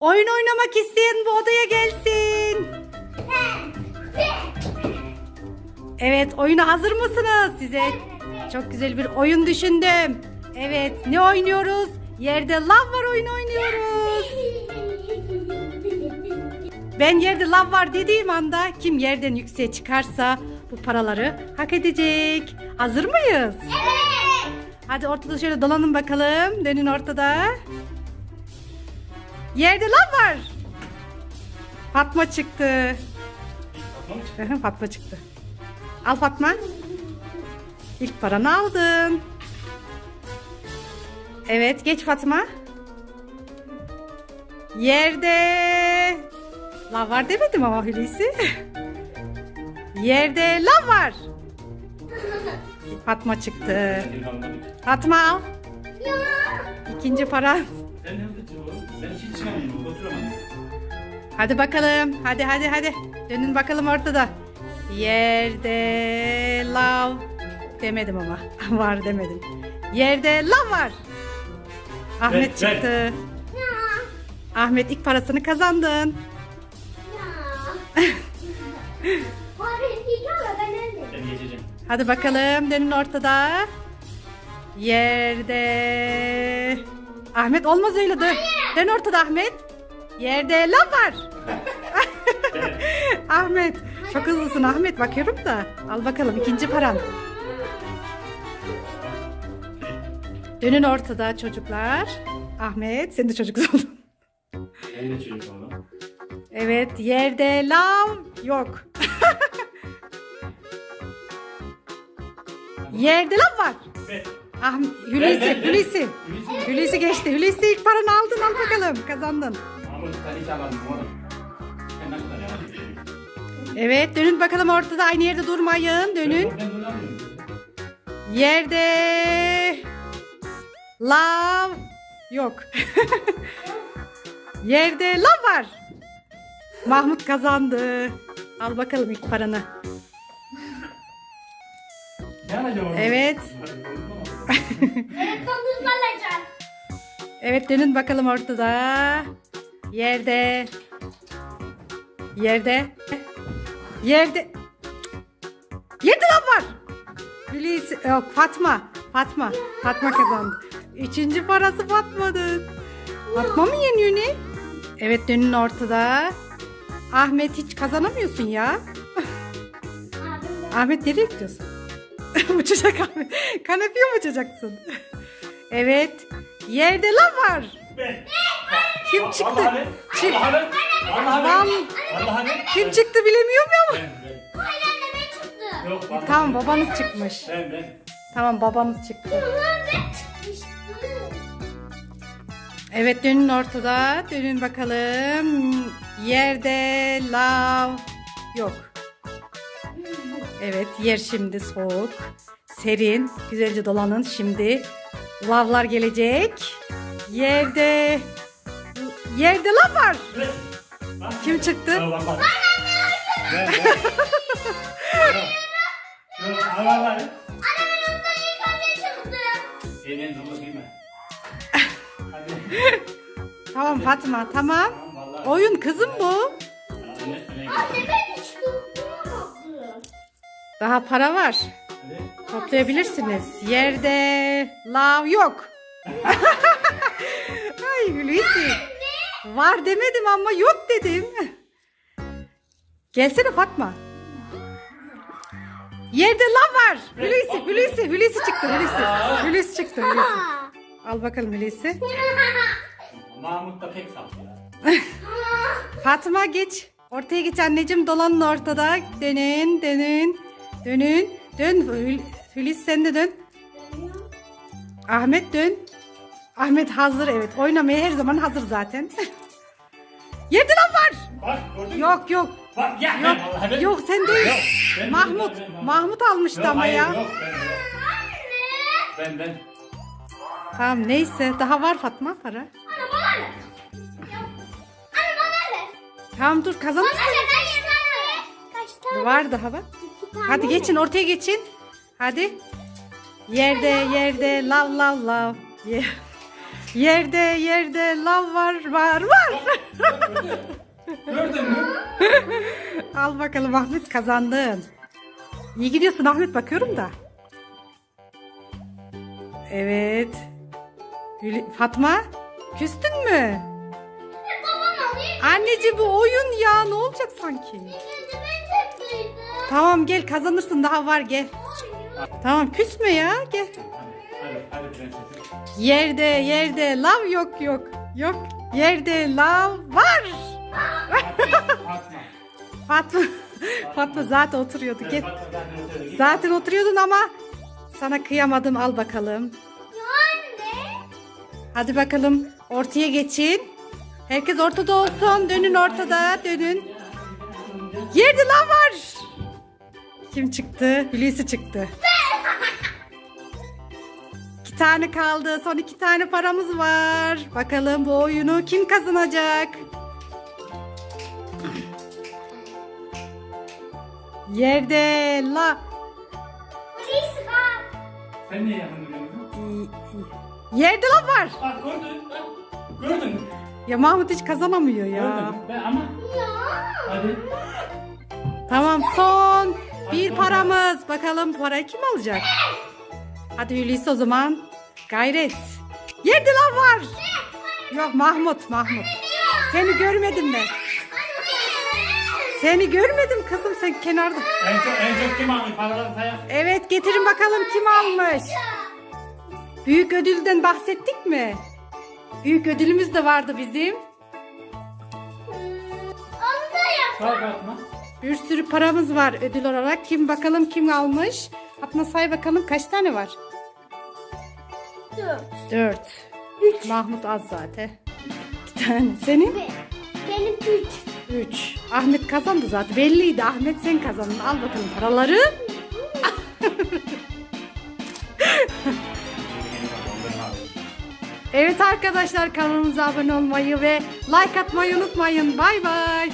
Oyun oynamak isteyen bu odaya gelsin. Evet, oyuna hazır mısınız? Size çok güzel bir oyun düşündüm. Evet, ne oynuyoruz? Yerde lav var oyun oynuyoruz. Ben yerde lav var dediğim anda kim yerden yükseğe çıkarsa bu paraları hak edecek. Hazır mıyız? Hadi ortada şöyle dolanın bakalım. Dönün ortada. Yerde lav var. Fatma çıktı. Hı hı, Fatma çıktı. Al Fatma. İlk paranı aldın. Evet geç Fatma. Yerde lav var demedim ama Hulusi. Yerde lav var. Fatma çıktı. Fatma al. İkinci paran. Hiç çıkamıyorum. Oturamam. Hadi bakalım. Hadi hadi hadi. Dönün bakalım ortada. Yerde lav demedim ama. var demedim. Yerde lav var. Ahmet Ver, ver. çıktı. Ahmet ilk parasını kazandın. Ben geçeceğim. Hadi bakalım dönün ortada. Yerde. Ahmet olmaz öyle dön. Dön ortada Ahmet. Yerde lav var. Ahmet çok hızlısın Ahmet bakıyorum da. Al bakalım ikinci paran. Dönün ortada çocuklar. Ahmet sen de çocuk oldun. Ben de çocuk oldum. Evet yerde lav yok. yerde lav var. Ver. Ah, Hulusi, ver, ver. Hulusi. Hulusi. Hulusi geçti. Hulusi ilk paranı aldın al bakalım. Kazandın. Ben Evet dönün bakalım ortada aynı yerde durmayın. Dönün. Ben. Yerde lav yok. Yerde lav var. Mahmut kazandı. Al bakalım ilk paranı. Ne alacağım oğlum? Evet. Evet dönün bakalım ortada. Yerde. Yerde. Yerde. Yerde lan var. Hulusi, yok Fatma. Fatma. Fatma kazandı. Üçüncü parası Fatma'nın. Fatma mı yeniyor ne? Evet dönün ortada. Ahmet hiç kazanamıyorsun ya. Ahmet nereye gidiyorsun? uçacak Ahmet. Kanepeye mi uçacaksın? evet. Yerde lan var. Ben. Kim çıktı? Ben. Kim çıktı bilemiyorum ya ama. Ben, ben. Yok vallahi Tamam babanız çıkmış. Ben ben. Tamam babanız çıktı. Evet dönün ortada. Dönün bakalım. Yerde lav yok. Evet yer şimdi soğuk. Serin. Güzelce dolanın şimdi. Lavlar gelecek. Yerde Yerde lav var. Kim çıktı? Tamam Fatma tamam. Oyun kızım bu. Daha para var. Hadi. Toplayabilirsiniz. Yerde lav yok. Ay Hulusi. Var demedim ama yok dedim. Gelsene Fatma. Yerde lav var. Hulusi, Hulusi, Hulusi çıktı Hulusi. Hulusi çıktı Hulusi. Al bakalım Hulusi. Mahmut da pek ya. Fatma geç. Ortaya geç anneciğim dolanın ortada. Dönün, dönün, dönün. Dön Hul- Hulusi sen de dön. Ahmet dön. Ahmet hazır evet. Oynamaya her zaman hazır zaten. Yerde lan var. Bak gördün mü? Yok yok. Bak ya Yok. ben. Yok sen değil. Yok, ben- Mahmut. ben- ben- Mahmut almıştı Yok, ama hayır, ya. Yok ben. Ben ben. Tamam neyse. Daha var Fatma para. Tamam dur kazanırsın. Var daha bak. Hadi geçin ortaya geçin. Hadi. Yerde yerde lav lav lav. Ye- Yerde yerde lav var var var. Gördün mü? Al bakalım Ahmet kazandın. İyi gidiyorsun Ahmet bakıyorum da. Evet. Fatma küstün mü? Babam alayım. Anneciğim bu oyun ya ne olacak sanki? Tamam gel kazanırsın daha var gel. Tamam küsme ya gel. Hadi, hadi, hadi prensesim. Yerde yerde lav yok yok. Yok yerde lav var. Fatma. Fatma Fatma zaten oturuyordu gel. Zaten oturuyordun ama sana kıyamadım al bakalım. Hadi bakalım ortaya geçin. Herkes ortada olsun. Dönün ortada dönün. Yerde lav var. Kim çıktı? Hulusi çıktı. İki tane kaldı. Son iki tane paramız var. Bakalım bu oyunu kim kazanacak? Yerde la. Sen niye yakın duruyorsun? Yerde lav var. Bak gördün. Bak. Gördün mü? Ya Mahmut hiç kazanamıyor Gördün ya. mü? Ben ama. Ya. Hadi. Tamam son bir paramız. Bakalım parayı kim alacak? Hadi Hulusi o zaman. Gayret. Yerde lav var. Yok Mahmut Mahmut. Seni görmedim ben. Seni görmedim kızım sen kenarda. En çok, en çok kim almış? Paraları sayar. Evet getirin bakalım kim almış. Büyük ödülden bahsettik mi? Büyük ödülümüz de vardı bizim. Onu da yap. Say Fatma. Bir sürü paramız var ödül olarak. Kim bakalım kim almış? Fatma say bakalım kaç tane var? Dört. Dört. Mahmut az zaten. İki tane. Senin? Benim üç. Üç. Ahmet kazandı zaten. Belliydi. Ahmet sen kazandın. Al bakalım paraları. Evet arkadaşlar kanalımıza abone olmayı ve like atmayı unutmayın. Bay bay.